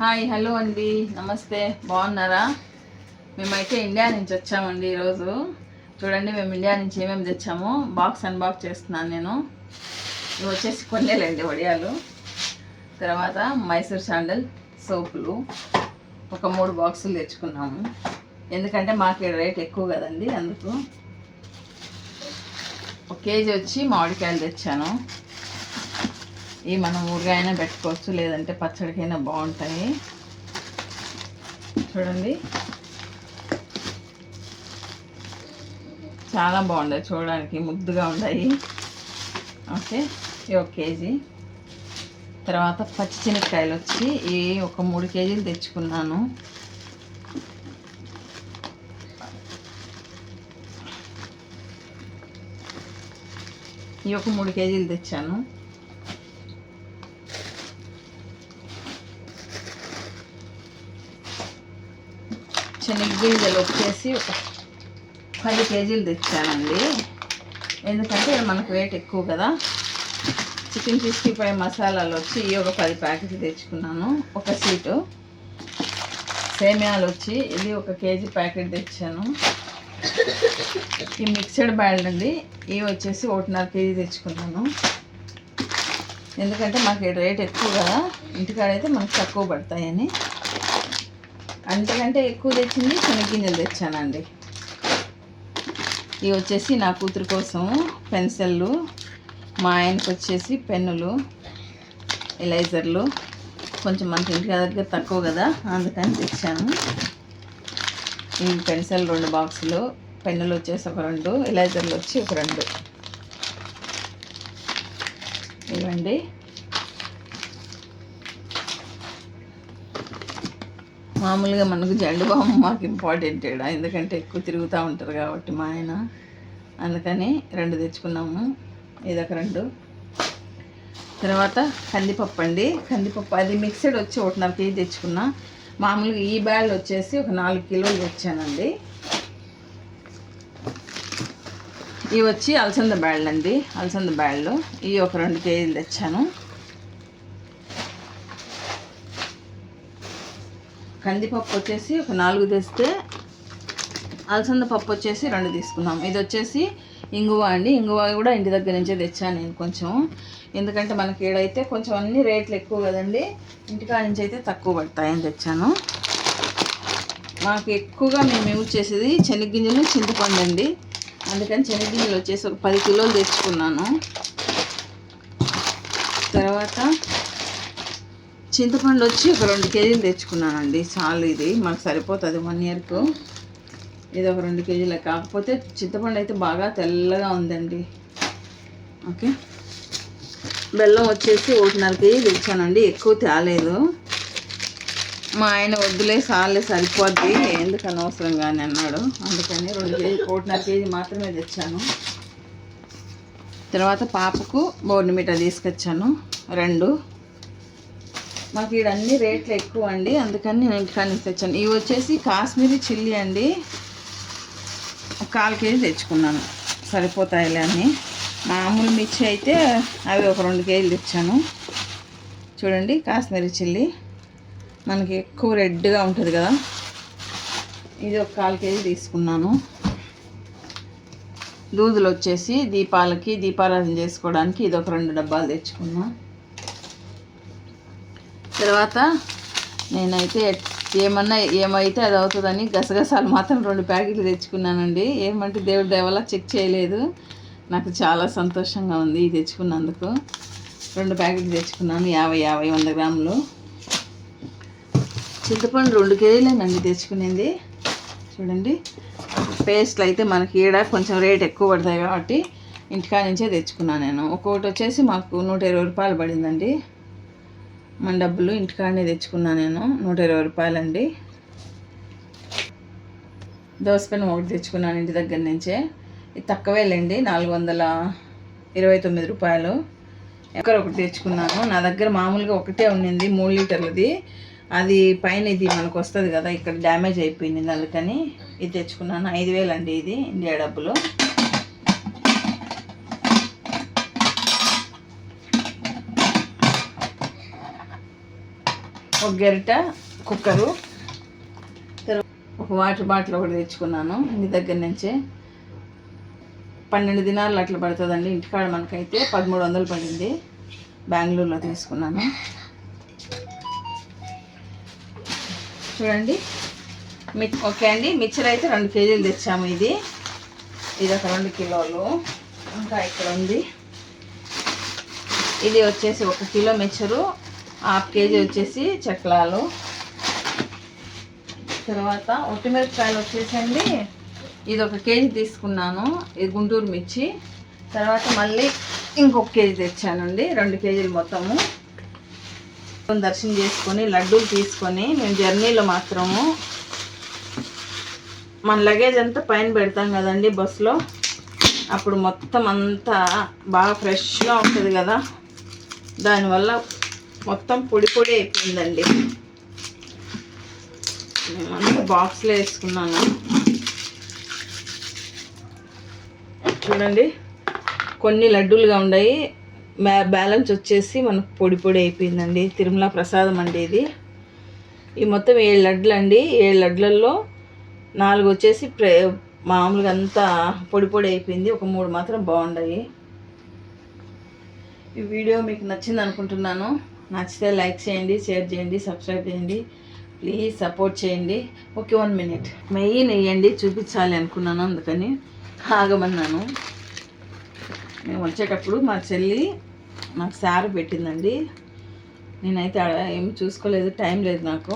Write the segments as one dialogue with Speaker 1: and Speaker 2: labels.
Speaker 1: Hi hello అండి. నమస్తే. బాగున్నారా? మేమైతే ఇండియా నుంచి వచ్చామండి ఈరోజు. చూడండి మేము ఇండియా నుంచి ఏమేమి తెచ్చామో. బాక్స్ అన్బాక్స్ చేస్తున్నాను నేను. ఇవి వచ్చేసి కొన్నేలేండి వడియాలు. తర్వాత మైసూర్ శాండల్ సోపులు. ఒక మూడు బాక్సులు తెచ్చుకున్నాము. ఎందుకంటే మాకు రేట్ ఎక్కువ కదండి అందుకు. ఒక కేజీ వచ్చి మామిడికాయలు తెచ్చాను. ఇవి మనం ఊరిగాయైనా పెట్టుకోవచ్చు లేదంటే పచ్చడికైనా బాగుంటాయి. చూడండి. చాలా బాగుంటాయి చూడడానికి ముద్దుగా ఉన్నాయి ఓకే ఇవి ఒక కేజీ. తర్వాత పచ్చిశనగకాయలు వచ్చి ఇవి ఒక మూడు కేజీలు తెచ్చుకున్నాను. ఇవి ఒక మూడు కేజీలు తెచ్చాను. శనగగింజలు వచ్చేసి పది కేజీలు తెచ్చానండి. ఎందుకంటే ఇది మనకు రేట్ ఎక్కువ కదా. చికెన్ సిక్స్టీ ఫైవ్ మసాలాలు వచ్చి ఇవి ఒక పది ప్యాకెట్లు తెచ్చుకున్నాను. ఒక సీటు. సేమియాలు వచ్చి ఇది ఒక కేజీ ప్యాకెట్ తెచ్చాను. ఈ మిక్సడ్ బ్యాల్ అండి. ఇవి వచ్చేసి ఒకటిన్నర కేజీ తెచ్చుకున్నాను. ఎందుకంటే మాకు రేట్ ఎక్కువ కదా. ఇంటికాడైతే మనకు తక్కువ పడతాయని. అంతకంటే ఎక్కువ తెచ్చింది శనగగింజలు తెచ్చానండి. ఇవి వచ్చేసి నా కూతురు కోసం పెన్సిళ్ళు మా ఆయనకి వచ్చేసి పెన్నులు ఎలైజర్లు. కొంచెం మనకి ఇంటి దగ్గర తక్కువ కదా అందుకని తెచ్చాను. ఈ పెన్సిల్ రెండు బాక్సులు పెన్నులు వచ్చేసి ఒక రెండు ఎలైజర్లు వచ్చి ఒక రెండు. ఇవ్వండి. మామూలుగా మనకు జండు బామ్మ మాకు ఇంపార్టెంట్ ఎందుకంటే ఎక్కువ తిరుగుతూ ఉంటారు కాబట్టి మా ఆయన. అందుకని రెండు తెచ్చుకున్నాము. ఇదొక రెండు. తర్వాత కందిపప్పు అండి. కందిపప్పు అది మిక్సడ్ వచ్చి ఒకటిన్నర కేజీ తెచ్చుకున్నా. మామూలుగా ఈ బ్యాల్ వచ్చేసి ఒక నాలుగు కిలోలు తెచ్చానండి. ఇవి వచ్చి అలసంద బ్యాళ్ళు అండి. అలసంద బ్యాళ్ళు. ఇవి ఒక రెండు కేజీలు తెచ్చాను. కందిపప్పు వచ్చేసి ఒక నాలుగు తెస్తే అలసంద పప్పు వచ్చేసి రెండు తీసుకున్నాం. ఇది వచ్చేసి ఇంగువ అండి. ఇంగువ కూడా ఇంటి దగ్గర నుంచే తెచ్చాను నేను కొంచెం. ఎందుకంటే మనకి ఈడైతే కొంచెం అన్ని రేట్లు ఎక్కువ కదండి. ఇంటికాడ నుంచి అయితే తక్కువ పడతాయని తెచ్చాను. మాకు ఎక్కువగా మేము యూజ్ చేసేది శనగ్గింజలు చింతపండు అండి. అందుకని శనగ్గింజలు వచ్చేసి ఒక పది కిలోలు తెచ్చుకున్నాను తర్వాత చింతపండు వచ్చి ఒక రెండు కేజీలు తెచ్చుకున్నానండి. చాలు ఇది. మాకు సరిపోతుంది వన్ ఇయర్కు ఇది ఒక రెండు కేజీల. కాకపోతే చింతపండు అయితే బాగా తెల్లగా ఉందండి. ఓకే. బెల్లం వచ్చేసి ఒకటిన్నర కేజీ తెచ్చానండి. ఎక్కువ తేలేదు. మా ఆయన వద్దులే సార్లే సరిపోద్ది. ఎందుకు అనవసరం కానీ అన్నాడు. అందుకని రెండు కేజీ ఒకటిన్నర కేజీ మాత్రమే తెచ్చాను. తర్వాత పాపకు బోర్నిమిట తీసుకొచ్చాను. రెండు. మాకు ఇవన్నీ రేట్లు ఎక్కువ అండి అందుకని నేను ఇంటికాడ నుంచి తెచ్చాను. ఇవి వచ్చేసి కాశ్మీరీ చిల్లీ అండి. ఒక కాల్ కేజీ తెచ్చుకున్నాను. సరిపోతాయిలే అని మామూలు మిర్చి అయితే అవి ఒక రెండు కేజీలు తెచ్చాను. చూడండి కాశ్మీరీ చిల్లీ. మనకి ఎక్కువ రెడ్గా ఉంటుంది కదా. ఇది ఒక కాల్ కేజీ తీసుకున్నాను. దూదులు వచ్చేసి దీపాలకి దీపారాధన చేసుకోవడానికి ఇది ఒక రెండు డబ్బాలు తెచ్చుకున్నాను తర్వాత నేనైతే ఏమన్నా ఏమైతే అది అవుతుందని గసగసాలు మాత్రం రెండు ప్యాకెట్లు తెచ్చుకున్నానండి. ఏమంటే దేవుడి దేవల చెక్ చేయలేదు. నాకు చాలా సంతోషంగా ఉంది ఇది తెచ్చుకున్నందుకు. రెండు ప్యాకెట్లు తెచ్చుకున్నాను యాభై యాభై వంద గ్రాములు. చింతపండు రెండు కేజీలేనండి తెచ్చుకునేది. చూడండి. పేస్ట్లు అయితే మనకి ఈడ కొంచెం రేట్ ఎక్కువ పడతాయి కాబట్టి ఇంటికా నుంచే తెచ్చుకున్నాను నేను. ఒక్కొక్కటి వచ్చేసి మాకు నూట ఇరవై రూపాయలు పడిందండి. మన డబ్బులు ఇంటికాడనే తెచ్చుకున్నా నేను. నూట ఇరవై రూపాయలండి. దోసపెన్ ఒకటి తెచ్చుకున్నాను ఇంటి దగ్గర నుంచే. ఇది తక్కువేలేండి నాలుగు వందల ఇరవై తొమ్మిది రూపాయలు. ఎక్కడ ఒకటి తెచ్చుకున్నాను. నా దగ్గర మామూలుగా ఒకటే ఉండింది మూడు లీటర్లది. అది పైన ఇది మనకు వస్తుంది కదా ఇక్కడ డ్యామేజ్ అయిపోయింది అందుకని ఇది తెచ్చుకున్నాను ఐదు వేలండి ఇది ఇండియా డబ్బులు. ఒక గరిట కుక్కరు ఒక వాటర్ బాటిల్ ఒకటి తెచ్చుకున్నాను ఇంటి దగ్గర నుంచే. పన్నెండు దినాలు అట్లా పడుతుందండి. ఇంటికాడ మనకైతే పదమూడు వందలు పడింది. బెంగళూరులో తీసుకున్నాను. చూడండి. మి ఓకే అండి. మిక్చర్ అయితే రెండు కేజీలు తెచ్చాము ఇది. ఇది ఒక రెండు కిలోలు. ఇంకా ఇక్కడ ఉంది. ఇది వచ్చేసి ఒక కిలో మిక్చరు. హాఫ్ కేజీ వచ్చేసి చక్రాలు. తర్వాత ఒట్టిమిరపకాయలు వచ్చేసండి. ఇది ఒక కేజీ తీసుకున్నాను ఇది గుంటూరు మిర్చి. తర్వాత మళ్ళీ ఇంకొక కేజీ తెచ్చానండి రెండు కేజీలు మొత్తము. దర్శనం చేసుకొని లడ్డూలు తీసుకొని మేము జర్నీలో మాత్రము. మన లగేజ్ అంతా పైన పెడతాం కదండి బస్సులో. అప్పుడు మొత్తం అంతా బాగా ఫ్రెష్గా ఉంటుంది కదా. దానివల్ల మొత్తం పొడి పొడి అయిపోయిందండి. మేమంతా బాక్స్లో వేసుకున్నాను. చూడండి కొన్ని లడ్డూలుగా ఉన్నాయి. బ్యాలెన్స్ వచ్చేసి మనకు పొడి పొడి అయిపోయిందండి. తిరుమల ప్రసాదం అండి ఇది. ఈ మొత్తం ఏడు లడ్లు అండి. ఏడు లడ్లల్లో నాలుగు వచ్చేసి ప్రే మామూలుగా అంతా పొడి పొడి అయిపోయింది. ఒక మూడు మాత్రం బాగున్నాయి ఈ వీడియో మీకు నచ్చింది అనుకుంటున్నాను. నచ్చితే లైక్ చేయండి షేర్ చేయండి సబ్స్క్రైబ్ చేయండి. ప్లీజ్ సపోర్ట్ చేయండి. ఓకే వన్ మినిట్ మెయిన్ వేయండి చూపించాలి అనుకున్నాను అందుకని ఆగమన్నాను. మేము వచ్చేటప్పుడు మా చెల్లి నాకు శారీ పెట్టిందండి. నేనైతే ఏమి చూసుకోలేదు టైం లేదు నాకు.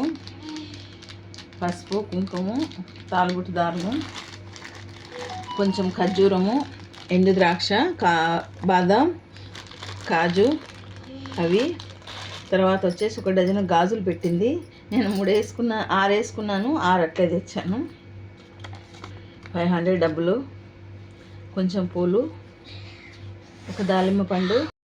Speaker 1: పసుపు కుంకుమ తాలుగుట్టు దారము కొంచెం ఖర్జూరము ఎండు ద్రాక్ష కా బాదం కాజు అవి తర్వాత వచ్చేసి ఒక డజన్ గాజులు పెట్టింది. నేను మూడు వేసుకున్న ఆరు వేసుకున్నాను ఆరు అట్లే తెచ్చాను. ఫైవ్ హండ్రెడ్ డబ్బులు. కొంచెం పూలు. ఒక దాలిమ్మ పండు.